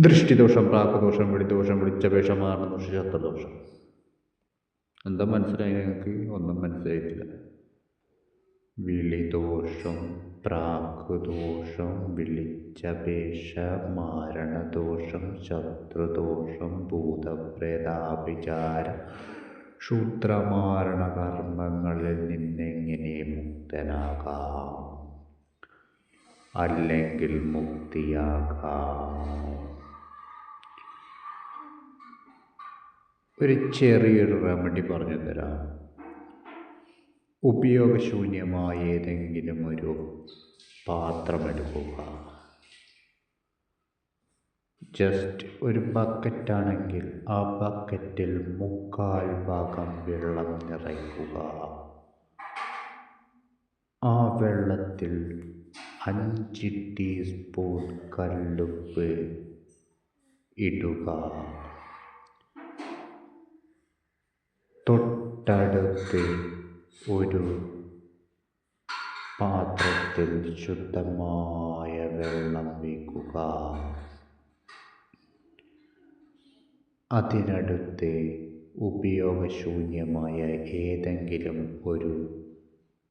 ദൃഷ്ടിദോഷം പ്രാക്കദോഷം വെളിദോഷം വെളിച്ചപേക്ഷ മാരണദോഷം ശത്രുദോഷം. എന്താ മനസ്സിലായി നിങ്ങൾക്ക്? ഒന്നും മനസ്സിലായിട്ടില്ല. വിളിദോഷം പ്രാക്കുദോഷം വിളിച്ചപേക്ഷ മാരണദോഷം ശത്രുദോഷം ഭൂതപ്രേതാഭിചാര ക്ഷൂത്രമാരണ കർമ്മങ്ങളിൽ നിന്നെങ്ങനെ മുക്തനാകാം? അല്ലെങ്കിൽ മുക്തിയാകാം? ഒരു ചെറിയൊരു റെമഡി പറഞ്ഞു തരാം ഉപയോഗശൂന്യമായ ഏതെങ്കിലും ഒരു പാത്രമെടുക്കുക ജസ്റ്റ് ഒരു ബക്കറ്റാണെങ്കിൽ ആ ബക്കറ്റിൽ മുക്കാൽ ഭാഗം വെള്ളം നിറയ്ക്കുക. ആ വെള്ളത്തിൽ അഞ്ച് ടീസ്പൂൺ കല്ലുപ്പ് ഇടുക. തൊട്ടടുത്ത് ഒരു പാത്രത്തിൽ ശുദ്ധമായ വെള്ളം വയ്ക്കുക അതിനടുത്ത് ഉപയോഗശൂന്യമായ ഏതെങ്കിലും ഒരു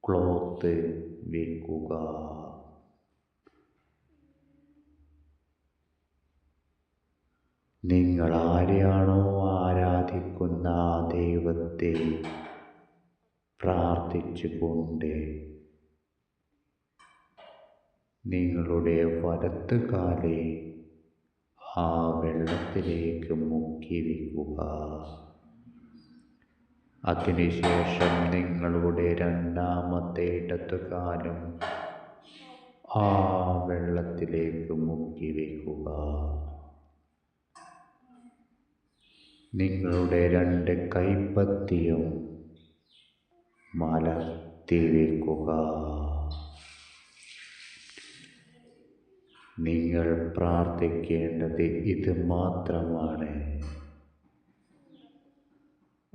ക്ലോത്ത് വയ്ക്കുക നിങ്ങൾ ആരെയാണോ ആരാധിക്കുന്ന ദൈവത്തെ പ്രാർത്ഥിച്ചുകൊണ്ട് നിങ്ങളുടെ വലത്ത് കാലെ ആ വെള്ളത്തിലേക്ക് മുക്കി വയ്ക്കുക അതിനുശേഷം നിങ്ങളുടെ രണ്ടാമത്തെ ഇടത്തുകാലും ആ വെള്ളത്തിലേക്ക് മുക്കി വയ്ക്കുക നിങ്ങളുടെ രണ്ട് കൈപ്പത്തിയും മലർത്തി വയ്ക്കുക നിങ്ങൾ പ്രാർത്ഥിക്കേണ്ടത് ഇത് മാത്രമാണ്.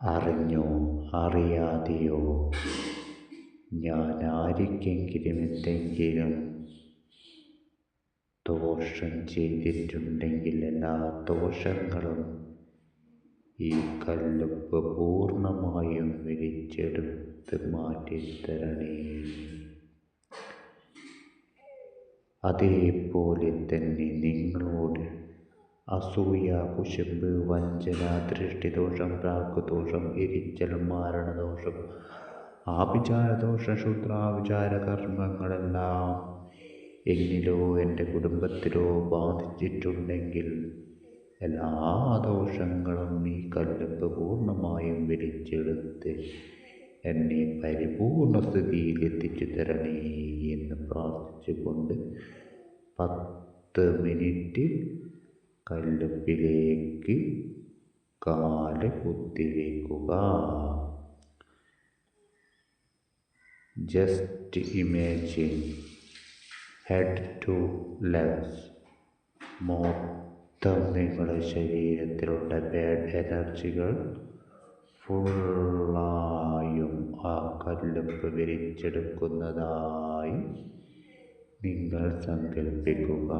അറിഞ്ഞോ അറിയാതെയോ ഞാൻ ആർക്കെങ്കിലും എന്തെങ്കിലും ദോഷം ചെയ്തിട്ടുണ്ടെങ്കിൽ എല്ലാ ദോഷങ്ങളും ഈ കല്ലുപ്പ് പൂർണമായും വിരിച്ചെടുത്ത് മാറ്റിത്തരണേ. അതേപോലെ തന്നെ നിങ്ങളോട് അസൂയ കുശുമ്പ് വഞ്ചന ദൃഷ്ടിദോഷം പ്രാക്കുദോഷം എരിച്ചൽ മാരണദോഷം ആഭിചാരദോഷം ശുദ്രാഭിചാര കർമ്മങ്ങളെല്ലാം എന്നിലോ എന്റെ കുടുംബത്തിലോ ബാധിച്ചിട്ടുണ്ടെങ്കിൽ എല്ലാ ദോഷങ്ങളും ഈ കല്ലപ്പ് പൂർണമായും വിളിച്ചെടുത്ത് എന്നെ പരിപൂർണ സ്ഥിതിയിൽ എത്തിച്ചു തരണേ എന്ന് പ്രാർത്ഥിച്ചുകൊണ്ട് പത്ത് മിനിറ്റ് കല്ലുപ്പിലേക്ക് കാൽ കുത്തിവെക്കുക. Just imagine head to legs മൊത്തം നിങ്ങളുടെ ശരീരത്തിലുള്ള ബാഡ് എനർജികൾ ഫുള്ളായും ആ കല്ലുപ്പ് വിരിച്ചെടുക്കുന്നതായി നിങ്ങൾ സങ്കല്പിക്കുക